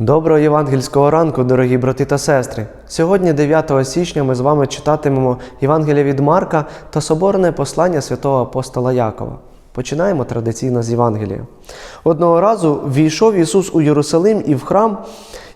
Доброго євангельського ранку, дорогі брати та сестри. Сьогодні, 9 січня, ми з вами читатимемо Євангелія від Марка та соборне послання святого апостола Якова. Починаємо традиційно з Євангелія. Одного разу війшов Ісус у Єрусалим і в храм,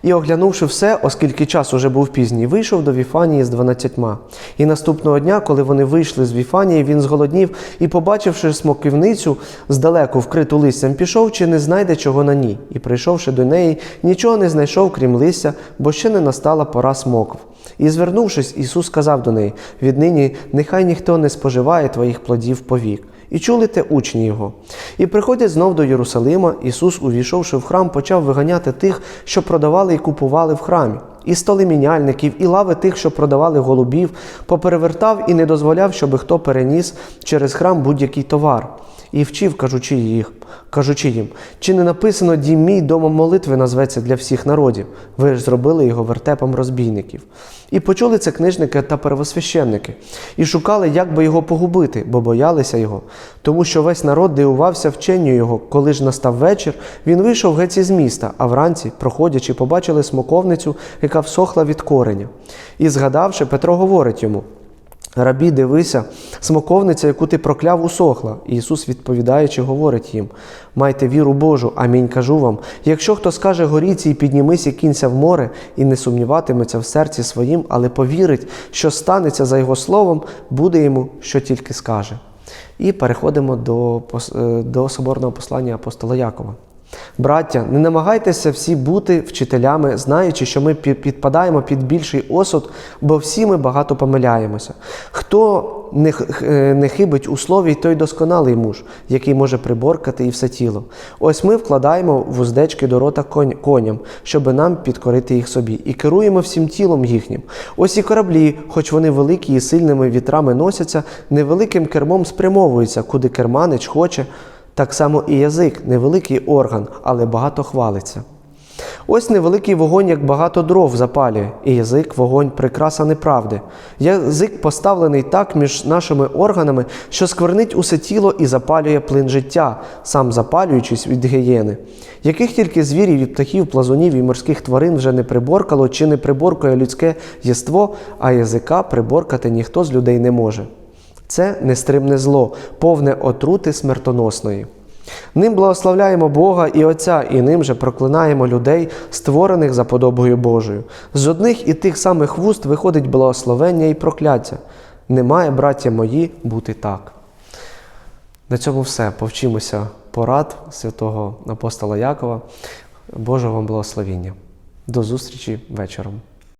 і, оглянувши все, оскільки час уже був пізній, вийшов до Віфанії з дванадцятьма. І наступного дня, коли вони вийшли з Віфанії, він зголоднів і, побачивши смоківницю здалеку вкриту листям, пішов, чи не знайде чого на ній. І, прийшовши до неї, нічого не знайшов, крім листя, бо ще не настала пора смокв. І, звернувшись, Ісус сказав до неї: віднині нехай ніхто не споживає твоїх плодів повік. І чули те учні його. І приходять знов до Єрусалима, Ісус, увійшовши в храм, почав виганяти тих, що продавали і купували в храмі, і столи міняльників, і лави тих, що продавали голубів, поперевертав і не дозволяв, щоб хто переніс через храм будь-який товар. І вчив, кажучи їх, кажучи їм, чи не написано дім мій домом молитви назветься для всіх народів. Ви ж зробили його вертепом розбійників. І почули це книжники та первосвященники, і шукали, як би його погубити, бо боялися його, тому що весь народ дивувався вченню його. Коли ж настав вечір, він вийшов геть із міста, а вранці, проходячи, побачили смоковницю, яка всохла від кореня. І згадавши, Петро говорить йому. Рабі, дивися, смоковниця, яку ти прокляв, усохла. І Ісус, відповідаючи, говорить їм: майте віру Божу, амінь кажу вам. Якщо хто скаже горіці і піднімись і кінься в море, і не сумніватиметься в серці своїм, але повірить, що станеться за його словом, буде йому, що тільки скаже. І переходимо до, е, до соборного послання апостола Якова. Браття, не намагайтеся всі бути вчителями, знаючи, що ми підпадаємо під більший осуд, бо всі ми багато помиляємося. Хто не, е, не хибить у слові, той досконалий муж, який може приборкати і все тіло. Ось ми вкладаємо вуздечки до рота коням, щоби нам підкорити їх собі, і керуємо всім тілом їхнім. Ось і кораблі, хоч вони великі і сильними вітрами носяться, невеликим кермом спрямовуються, куди керманич хоче. Так само і язик невеликий орган, але багато хвалиться. Ось невеликий вогонь, як багато дров запалює, і язик вогонь прикраса неправди. Язик поставлений так між нашими органами, що сквернить усе тіло і запалює плин життя, сам запалюючись від гієни. Яких тільки звірів і птахів, плазунів і морських тварин вже не приборкало чи не приборкує людське єство, а язика приборкати ніхто з людей не може. Це нестримне зло, повне отрути смертоносної. Ним благословляємо Бога і Отця, і ним же проклинаємо людей, створених за подобою Божою. З одних і тих самих вуст виходить благословення і прокляття. Не має, браття мої, бути так. На цьому все. Повчимося порад святого апостола Якова. Божого вам благословіння. До зустрічі вечором.